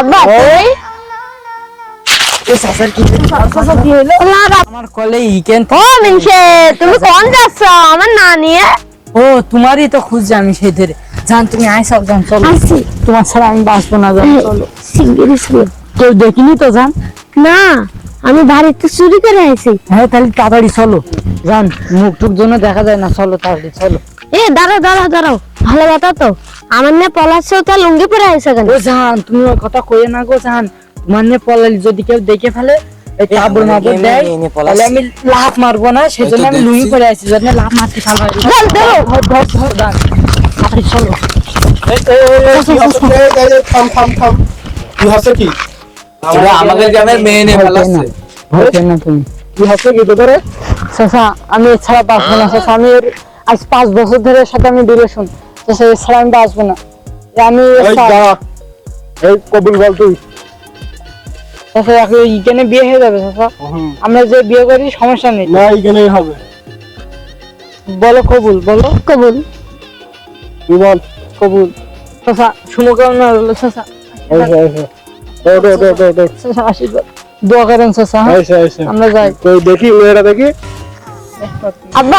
আব্বা ওই এ চাচার কি চাচা কি হলো? তোমার আমার কলে ইকেন ও মিনসে তুমি কোন যাচ্ছ? আমার না নিয়ে ও তোমারই তো খুঁজছি আমি সেই ধরে জান তুমি আইসাও জান চলো। তোমার ছাড়া আমি বাঁচবো না জান চলো। কেউ দেখিনি তো জান? না আমি বাড়িতে চুরি করে আইছি। হ্যাঁ তাহলে তাড়াতাড়ি চলো। জান মুখ টুক জন্য দেখা যায় না চলো তাড়াতাড়ি চলো। এ দাঁড়াও দাঁড়াও দাঁড়াও। ভালো কথা তো। আমার না পলাচ্ছে তা লুঙ্গি পরে আইছে কেন? ও জান তুমি ওই কথা কয়ে না গো জান। তোমার পলালি যদি কেউ দেখে ফেলে এই কাপড় মাপড় দেয় তাহলে আমি লাভ মারবো না সেজন্য আমি লুঙ্গি পরে যদি লাভ মারতে ধর, ধরো। ধর ধর ধর জান তাড়াতাড়ি চলো। থাম থাম থাম। কি হচ্ছে কি? ওরা আমাদের গ্রামের মেয়ে নিয়ে না, ফেলাচ্ছে ভয় না তুমি কি হচ্ছে কি তোদের? চাচা আমি এছাড়া বাঁচবো না চাচা। আমি আজ পাঁচ বছর ধরে সাথে আমি রিলেশন আমি বাঁচবো না। আমি এই কবুল বল তুই। এখানে বিয়ে হয়ে যাবে আমরা যে বিয়ে করি সমস্যা নেই। না এইখানেই হবে। বলো কবুল বলো। কবুল। তুই বল। কবুল। চাচা চাচা। দোয়া করেন চাচা হ্যাঁ? এসে এসে আমরা যাই। দেখি মেয়েটা দেখি। আব্বা